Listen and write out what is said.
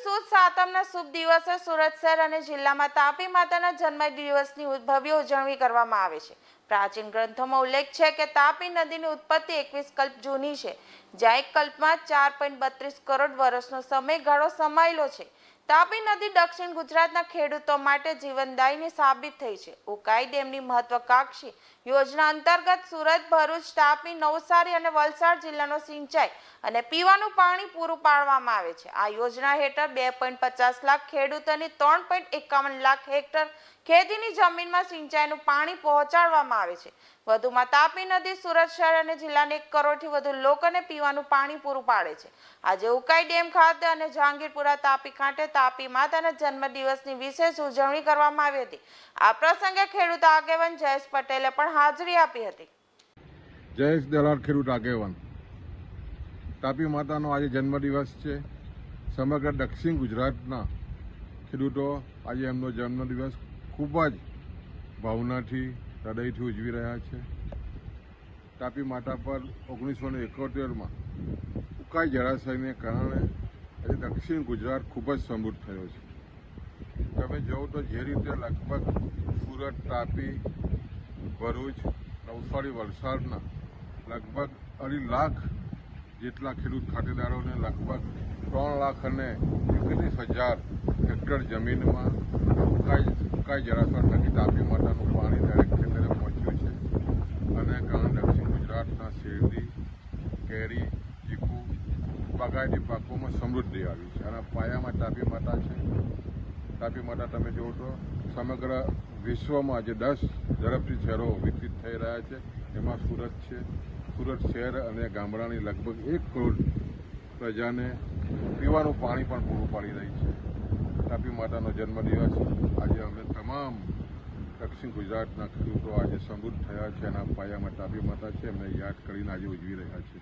શુભ દિવસે સુરત શહેર અને જિલ્લામાં તાપી માતાના જન્મ દિવસની ભવ્ય ઉજવણી કરવામાં આવે છે. પ્રાચીન ગ્રંથોમાં ઉલ્લેખ છે કે તાપી નદીની ઉત્પત્તિ એકવીસ કલ્પ જૂની છે. જ્યાં એક કલ્પમાં ચાર પોઈન્ટ બત્રીસ કરોડ વર્ષનો સમયગાળો સમાયેલો છે. તાપી નદી દક્ષિણ ગુજરાતના ખેડૂતો માટે જીવનદાયીની સાબિત થઈ છે. ઉકાઈ ડેમની મહત્વકાંક્ષી યોજના અંતર્ગત સુરત, ભરૂચ, તાપી, નવસારી અને વલસાડ જિલ્લાનો સિંચાઈ અને પીવાનું પાણી પૂરું પાડવામાં આવે છે. આ યોજના હેઠળ બે લાખ ખેડૂતોની ત્રણ પોઈન્ટ એકાવન લાખ હેક્ટર ખેતીની જમીનમાં સિંચાઈનું પાણી પહોંચાડવામાં આવે છે. વધુમાં તાપી નદી સુરત શહેર અને જિલ્લાને એક કરોડથી વધુ લોકોને પીવાનું પાણી પૂરું પાડે છે. આજે ઉકાઈ ડેમ ખાતે અને જહાંગીરપુરા તાપી કાંઠે તાપી માતાના જન્મદિવસની વિશેષ ઉજવણી કરવામાં આવી હતી. આ પ્રસંગે ખેડૂત આગેવાન જયેશ પટેલે પણ હાજરી આપી હતી. જયેશ દલાલ ખેડૂત આગેવાન. તાપી માતાનો આજે જન્મદિવસ છે. સમગ્ર દક્ષિણ ગુજરાતના ખેડૂતો આજે એમનો જન્મદિવસ ખૂબ જ ભાવનાથી, હૃદયથી ઉજવી રહ્યા છે. તાપી માતા પર ઓગણીસો ને એકોતેરમાં ઉકાઈ જળાશયને કારણે આજે દક્ષિણ ગુજરાત ખૂબ જ સમૃદ્ધ થયો છે. તમે જોવો તો જે રીતે લગભગ સુરત, તાપી, ભરૂચ, નવસારી વલસાડના લગભગ અઢી લાખ જેટલા ખેડૂત ખાતેદારોને લગભગ ત્રણ લાખ અને એકત્રીસ હજાર હેક્ટર જમીનમાં સુકાઈ ઉકાઈ જળાશય થકી તાપી માતાનું પાણી બાગાયતી પાકોમાં સમૃદ્ધિ આવી છે અને પાયામાં તાપી માતા છે. તાપી માતા તમે જુઓ તો સમગ્ર વિશ્વમાં આજે દસ ઝડપથી શહેરો વિકસિત થઈ રહ્યા છે. એમાં સુરત છે. સુરત શહેર અને ગામડાની લગભગ એક કરોડ પ્રજાને પીવાનું પાણી પણ પૂરું પાડી રહી છે. તાપી માતાનો જન્મદિવસ આજે અમે તમામ દક્ષિણ ગુજરાતના ખેડૂતો આજે સમૃદ્ધ થયા છે અને પાયામાં તાપી માતા છે. એમને યાદ કરીને આજે ઉજવી રહ્યા છે.